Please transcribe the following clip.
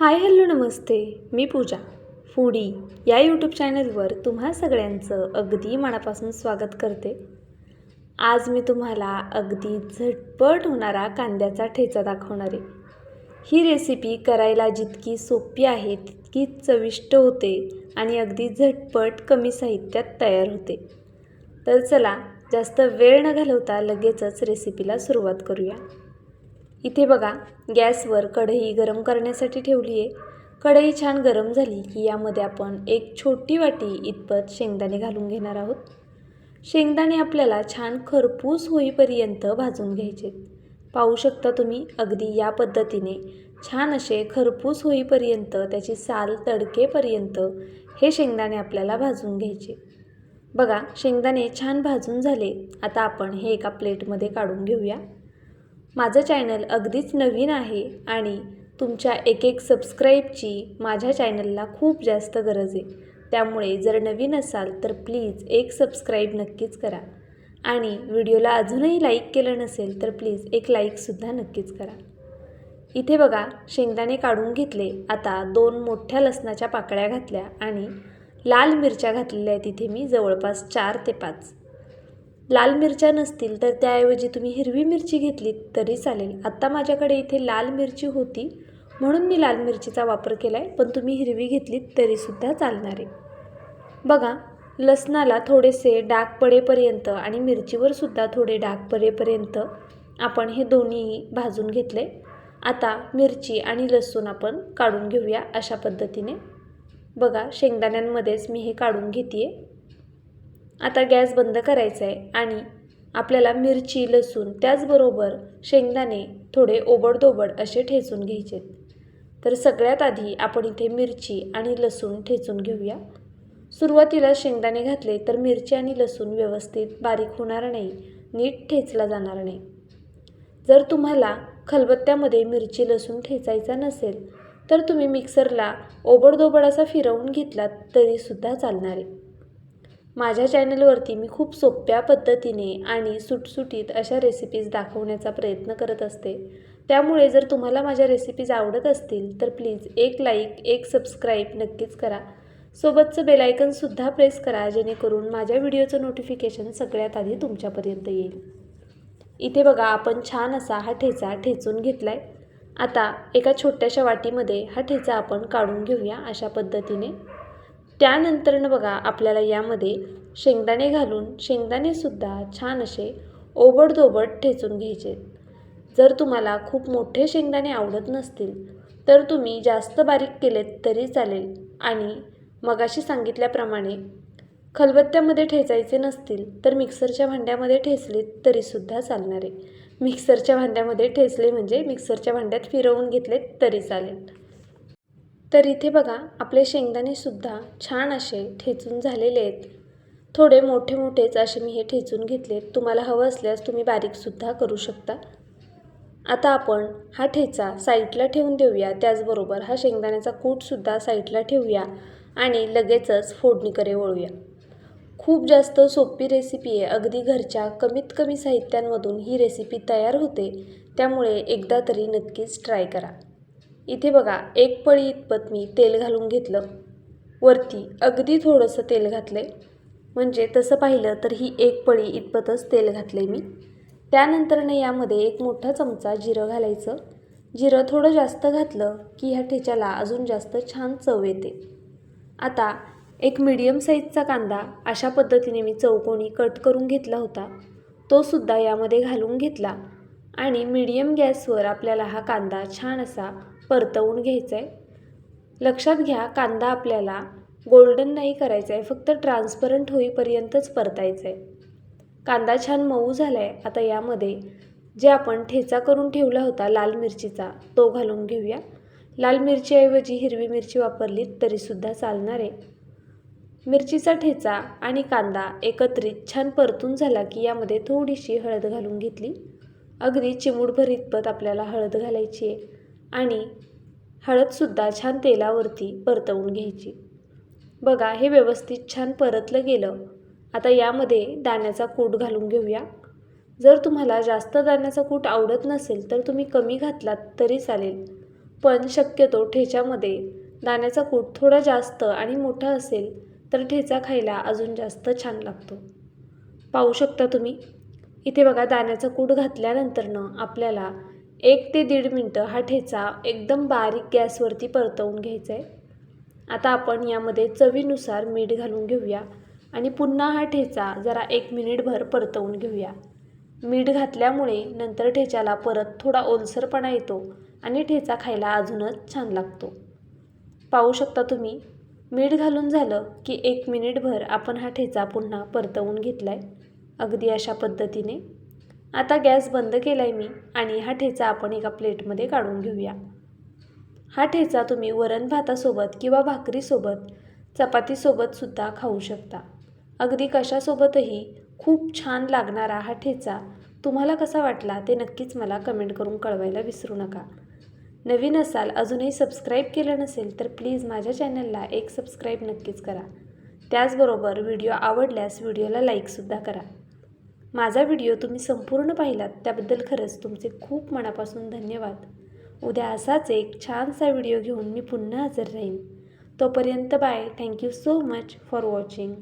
हाय hello नमस्ते मी Pooja. Foodie या यूट्यूब चॅनलवर तुम्हा सगळ्यांचं अगदी मनापासून स्वागत करते. आज मी तुम्हाला अगदी झटपट होणारा कांद्याचा ठेचा दाखवणार आहे. ही रेसिपी करायला जितकी सोपी आहे तितकी चविष्ट होते आणि अगदी झटपट कमी साहित्यात तयार होते. तर चला जास्त वेळ न घालवता लगेचच रेसिपीला सुरुवात करूया. इथे बघा गॅसवर कढई गरम करण्यासाठी ठेवली आहे कढई छान गरम झाली की यामध्ये आपण एक छोटी वाटी इतपत शेंगदाणे घालून घेणार आहोत. शेंगदाणे आपल्याला छान खरपूस होईपर्यंत भाजून घ्यायचे. पाहू शकता तुम्ही अगदी या पद्धतीने छान असे खरपूस होईपर्यंत त्याची साल तडकेपर्यंत हे शेंगदाणे आपल्याला भाजून घ्यायचे. बघा शेंगदाणे छान भाजून झाले. आता आपण हे एका प्लेटमध्ये काढून घेऊया. माझं चॅनल अगदीच नवीन आहे आणि तुमच्या एक एक सबस्क्राईबची माझ्या चॅनलला खूप जास्त गरज आहे. त्यामुळे जर नवीन असाल तर प्लीज एक सबस्क्राईब नक्कीच करा. आणि व्हिडिओला अजूनही लाईक केलं नसेल तर प्लीज एक लाईकसुद्धा नक्कीच करा. इथे बघा शेंगदाणे काढून घेतले. आता दोन मोठ्या लसणाच्या पाकळ्या घातल्या आणि लाल मिरच्या घातलेल्या आहेत. इथे मी जवळपास चार ते पाच. लाल मिरच्या नसतील तर त्याऐवजी तुम्ही हिरवी मिरची घेतलीत तरी चालेल. आत्ता माझ्याकडे इथे लाल मिरची होती म्हणून मी लाल मिरचीचा वापर केला आहे पण तुम्ही हिरवी घेतलीत तरीसुद्धा चालणार आहे. बघा लसणाला थोडेसे डाग पडेपर्यंत आणि मिरचीवर सुद्धा थोडे डाग पडेपर्यंत आपण हे दोन्ही भाजून घेतले आता मिरची आणि लसूण आपण काढून घेऊया अशा पद्धतीने. बघा शेंगदाण्यांमध्येच मी हे काढून घेते आहे आता गॅस बंद करायचा आहे आणि आपल्याला मिरची लसूण त्याचबरोबर शेंगदाणे थोडे ओबडदोबड असे ठेचून घ्यायचे तर सगळ्यात आधी आपण इथे मिरची आणि लसूण ठेचून घेऊया. सुरुवातीला शेंगदाणे घातले तर मिरची आणि लसूण व्यवस्थित बारीक होणार नाही नीट ठेचला जाणार नाही. जर तुम्हाला खलबत्त्यामध्ये मिरची लसूण ठेचायचा नसेल तर तुम्ही मिक्सरला ओबडधोबड असा फिरवून घेतलात तरीसुद्धा चालणार आहे. माझ्या चॅनलवरती मी खूप सोप्या पद्धतीने आणि सुटसुटीत अशा रेसिपीज दाखवण्याचा प्रयत्न करत असते. त्यामुळे जर तुम्हाला माझ्या रेसिपीज आवडत असतील तर प्लीज एक लाईक एक सबस्क्राईब नक्कीच करा. सोबतचं बेलायकनसुद्धा प्रेस करा जेणेकरून माझ्या व्हिडिओचं नोटिफिकेशन सगळ्यात आधी तुमच्यापर्यंत येईल. इथे बघा आपण छान असा हा ठेचा ठेचून घेतला आहे आता एका छोट्याशा वाटीमध्ये हा ठेचा आपण काढून घेऊया अशा पद्धतीने. त्यानंतरनं बघा आपल्याला यामध्ये शेंगदाणे घालून शेंगदाणेसुद्धा छान असे ओबडधोबड ठेचून घ्यायचे. जर तुम्हाला खूप मोठे शेंगदाणे आवडत नसतील तर तुम्ही जास्त बारीक केलेत तरी चालेल. आणि मगाशी सांगितल्याप्रमाणे खलबत्त्यामध्ये ठेचायचे नसतील तर मिक्सरच्या भांड्यामध्ये ठेचले तरीसुद्धा चालणार. आहे मिक्सरच्या भांड्यामध्ये ठेचले म्हणजे मिक्सरच्या भांड्यात फिरवून घेतले तरी चालेल. तर इथे बघा आपले शेंगदाणेसुद्धा छान असे ठेचून झालेले आहेत. थोडे मोठे मोठेच असे मी हे ठेचून घेतलेत. तुम्हाला हवं असल्यास तुम्ही बारीकसुद्धा करू शकता. आता आपण हा ठेचा साईडला ठेवून देऊया. त्याचबरोबर हा शेंगदाण्याचा कूटसुद्धा साईडला ठेवूया आणि लगेचच फोडणीकडे वळूया. खूप जास्त सोपी रेसिपी आहे. अगदी घरच्या कमीत कमी साहित्यांमधून ही रेसिपी तयार होते. त्यामुळे एकदा तरी नक्कीच ट्राय करा. इथे बघा एक पळी इतपत मी तेल घालून घेतलं. वरती अगदी थोडंसं तेल घातलं आहे म्हणजे तसं पाहिलं तर ही एक पळी इतपतच तेल घातलं आहे मी त्यानंतरनं यामध्ये एक मोठा चमचा जिरं घालायचं. जिरं थोडं जास्त घातलं की ह्या ठेच्याला अजून जास्त छान चव येते. आता एक मीडियम साईजचा कांदा अशा पद्धतीने मी चौकोनी कट करून घेतला होता. तो सुद्धा यामध्ये घालून घेतला. आणि मीडियम गॅसवर आपल्याला हा कांदा छान असा परतवून घ्यायचं आहे लक्षात घ्या कांदा आपल्याला गोल्डन नाही करायचा आहे फक्त ट्रान्सपरंट होईपर्यंतच परतायचं आहे कांदा छान मऊ झाला आहे आता यामध्ये जे आपण ठेचा करून ठेवला होता लाल मिरचीचा तो घालून घेऊया. लाल मिरचीऐवजी हिरवी मिरची वापरली तरीसुद्धा चालणार आहे. मिरचीचा ठेचा आणि कांदा एकत्रित छान परतून झाला की यामध्ये थोडीशी हळद घालून घेतली. अगदी चिमूटभर इतपत आपल्याला हळद घालायची आहे. आणि हळदसुद्धा छान तेलावरती परतवून घ्यायची. बघा हे व्यवस्थित छान परतलं गेलं. आता यामध्ये दाण्याचा कूट घालून घेऊया. जर तुम्हाला जास्त दाण्याचा कूट आवडत नसेल तर तुम्ही कमी घातलात तरी चालेल. पण शक्यतो ठेच्यामध्ये दाण्याचा कूट थोडा जास्त आणि मोठा असेल तर ठेचा खायला अजून जास्त छान लागतो. पाहू शकता तुम्ही? इथे बघा दाण्याचा कूट घातल्यानंतरनं आपल्याला एक ते दीड मिनटं हा ठेचा एकदम बारीक गॅसवरती परतवून घ्यायचा आहे आता आपण यामध्ये चवीनुसार मीठ घालून घेऊया आणि पुन्हा हा ठेचा जरा एक मिनिटभर परतवून घेऊया. मीठ घातल्यामुळे नंतर ठेच्याला परत थोडा ओलसरपणा येतो आणि ठेचा खायला अजूनच छान लागतो. पाहू शकता तुम्ही मीठ घालून झालं की एक मिनिटभर आपण हा ठेचा पुन्हा परतवून घेतला आहे अगदी अशा पद्धतीने. आता गॅस बंद केला आहे मी आणि हा ठेचा आपण एका प्लेटमध्ये काढून घेऊया. हा ठेचा तुम्ही वरण भातासोबत किंवा भाकरीसोबत चपातीसोबतसुद्धा खाऊ शकता. अगदी कशासोबतही खूप छान लागणारा हा ठेचा तुम्हाला कसा वाटला ते नक्कीच मला कमेंट करून कळवायला विसरू नका. नवीन असाल अजूनही सबस्क्राईब केलं नसेल तर प्लीज माझ्या चॅनलला एक सबस्क्राईब नक्कीच करा. त्याचबरोबर व्हिडिओ आवडल्यास व्हिडिओला लाईकसुद्धा करा. माझा व्हिडिओ तुम्ही संपूर्ण पाहिलात त्याबद्दल खरंच तुमचे खूप मनापासून धन्यवाद. उद्या असाच एक छानसा व्हिडिओ घेऊन मी पुन्हा हजर राहीन. तोपर्यंत bye. Thank you so much for watching